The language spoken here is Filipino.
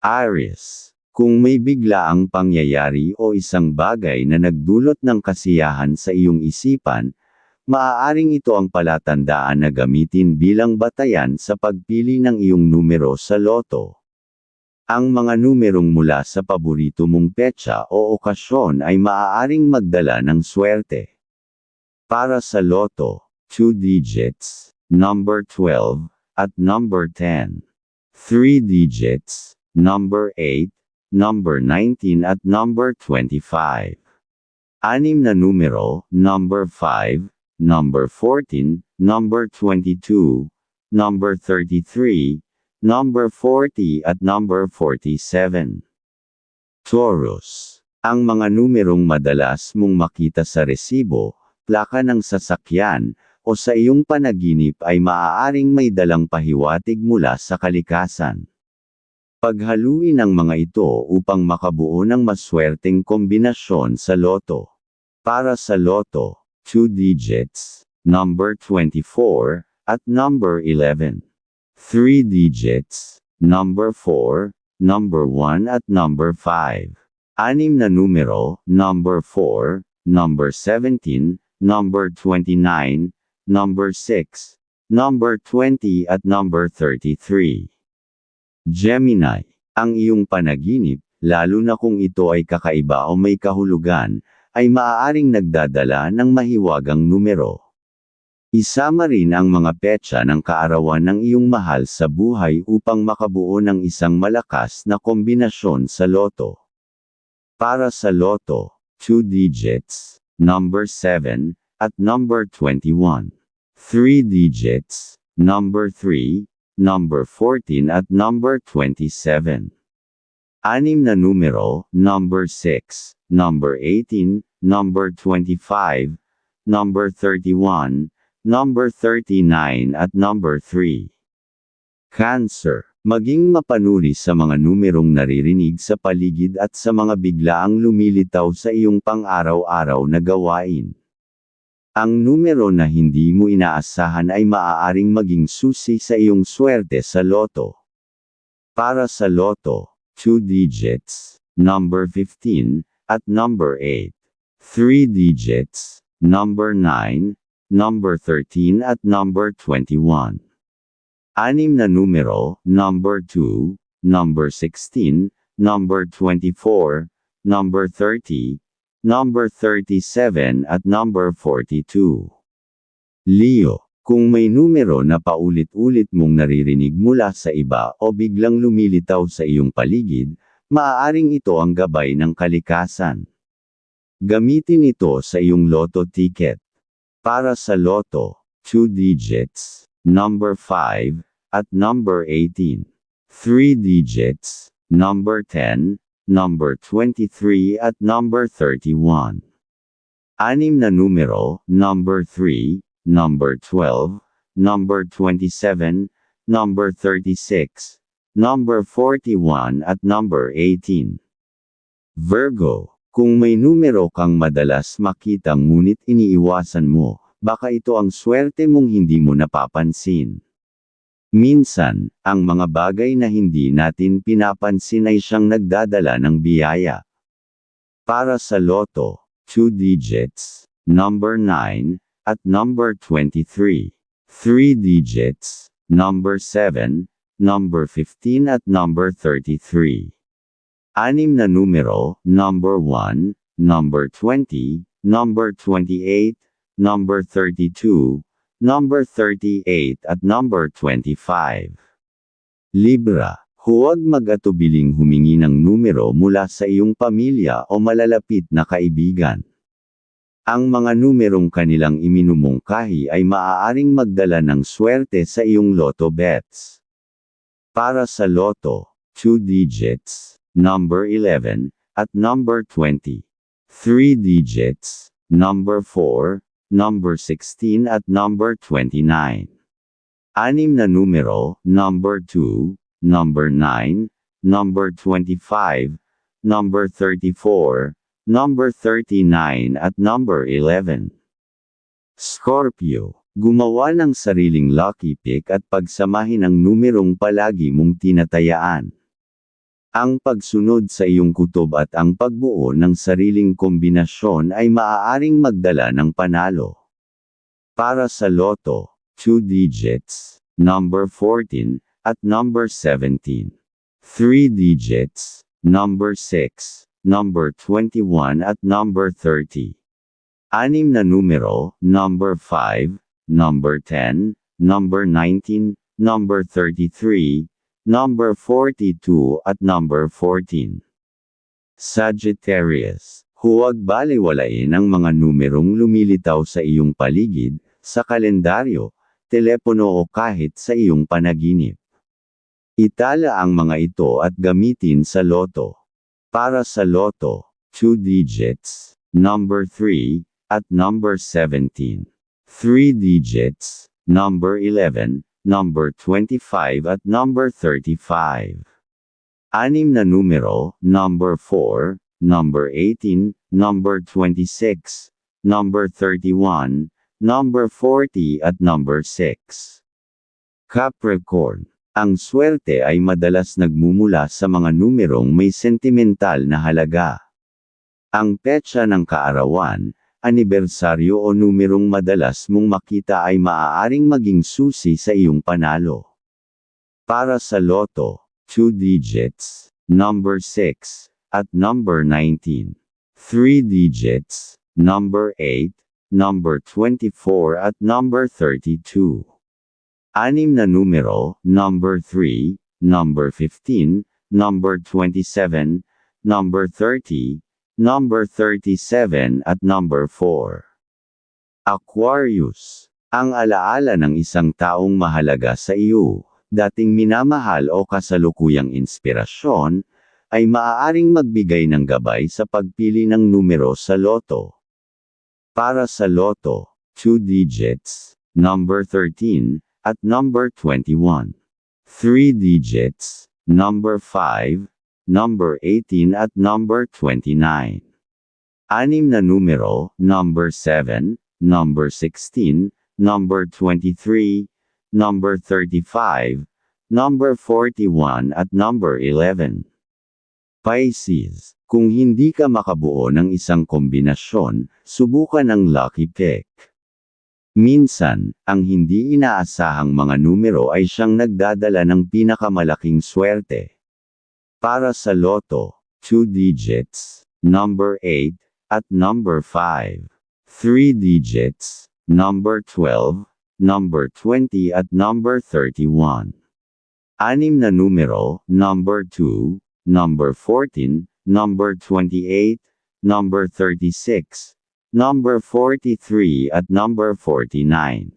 Aries. Kung may biglaang pangyayari o isang bagay na nagdulot ng kasiyahan sa iyong isipan, maaaring ito ang palatandaan na gamitin bilang batayan sa pagpili ng iyong numero sa loto. Ang mga numerong mula sa paborito mong petsa o okasyon ay maaaring magdala ng swerte. Para sa loto, 2 digits, number 12, at number 10. 3 digits, number 8, number 19 at number 25. Anim na numero, number 5, number 14, number 22, number 33, number 40 at number 47. Taurus. Ang mga numerong madalas mong makita sa resibo, plaka ng sasakyan, o sa iyong panaginip ay maaaring may dalang pahiwatig mula sa kalikasan. Paghaluin ang mga ito upang makabuo ng maswerteng kombinasyon sa loto. Para sa loto, 2 digits, number 24, at number 11. 3 digits, number 4, number 1 at number 5. Anim na numero, number 4, number 17, number 29, number 6, number 20 at number 33. Gemini, ang iyong panaginip, lalo na kung ito ay kakaiba o may kahulugan, ay maaaring nagdadala ng mahiwagang numero. Isama rin ang mga petsa ng kaarawan ng iyong mahal sa buhay upang makabuo ng isang malakas na kombinasyon sa loto. Para sa loto, 2 digits, number 7, at number 21. 3 digits, number 3, number 14 at number 27. Anim na numero, number 6, number 18, number 25, number 31, number 39 at number 3. Cancer. Maging mapanuri sa mga numerong naririnig sa paligid at sa mga biglaang lumilitaw sa iyong pang-araw-araw na gawain. Ang numero na hindi mo inaasahan ay maaaring maging susi sa iyong swerte sa loto. Para sa loto, 2 digits, number 15, at number 8. 3 digits, number 9, number 13 at number 21. Anim na numero, number 2, number 16, number 24, number 30, number 37 at number 42. Leo, kung may numero na paulit-ulit mong naririnig mula sa iba o biglang lumilitaw sa iyong paligid, maaaring ito ang gabay ng kalikasan. Gamitin ito sa iyong loto ticket. Para sa loto, 2 digits, number 5, at number 18. 3 digits, number 10, number 23 at number 31. Anim na numero, number 3, number 12, number 27, number 36, number 41 at number 18. Virgo, kung may numero kang madalas makita ngunit iniiwasan mo, baka ito ang swerte mong hindi mo napapansin. Minsan, ang mga bagay na hindi natin pinapansin ay siyang nagdadala ng biyaya. Para sa loto, 2 digits, number 9, at number 23. 3 digits, number 7, number 15 at number 33. Anim na numero, number 1, number 20, number 28, number 32, number 38 at number 25. Libra, huwag mag-atubiling humingi ng numero mula sa iyong pamilya o malalapit na kaibigan. Ang mga numerong kanilang iminumungkahi ay maaaring magdala ng swerte sa iyong loto bets. Para sa loto, 2 digits, number 11, at number 20. 3 digits, number 4, number 16 at number 29. Anim na numero, number 2, number 9, number 25, number 34, number 39 at number 11. Scorpio, gumawa ng sariling lucky pick at pagsamahin ang numerong palagi mong tinatayaan. Ang pagsunod sa iyong kutob at ang pagbuo ng sariling kombinasyon ay maaaring magdala ng panalo. Para sa loto, 2 digits, number 14, at number 17. 3 digits, number 6, number 21 at number 30. Anim na numero, number 5, number 10, number 19, number 33, number 42 at number 14. Sagittarius, huwag baliwalain ang mga numerong lumilitaw sa iyong paligid, sa kalendaryo, telepono o kahit sa iyong panaginip. Itala ang mga ito at gamitin sa loto. Para sa loto, 2 digits, number 3, at number 17. 3 digits, number 11, number 25 at number 35. Anim na numero, number 4, number 18, number 26, number 31, number 40 at number 6. Capricorn. Ang swerte ay madalas nagmumula sa mga numerong may sentimental na halaga. Ang petsa ng kaarawan, anibersaryo o numerong madalas mong makita ay maaaring maging susi sa iyong panalo. Para sa loto, 2 digits, number 6, at number 19. 3 digits, number 8, number 24 at number 32. Anim na numero, number 3, number 15, number 27, number 30, number 37 at number 4. Aquarius. Ang alaala ng isang taong mahalaga sa iyo, dating minamahal o kasalukuyang inspirasyon, ay maaaring magbigay ng gabay sa pagpili ng numero sa loto. Para sa loto, 2 digits, number 13, at number 21. 3 digits, number 5, number 18 at number 29. Anim na numero, number 7, number 16, number 23, number 35, number 41 at number 11. Pisces, kung hindi ka makabuo ng isang kombinasyon, subukan ang lucky pick. Minsan, ang hindi inaasahang mga numero ay siyang nagdadala ng pinakamalaking swerte. Para sa loto, 2 digits, number 8, at number 5. 3 digits, number 12, number 20 at number 31. Anim na numero, number 2, number 14, number 28, number 36, number 43 at number 49.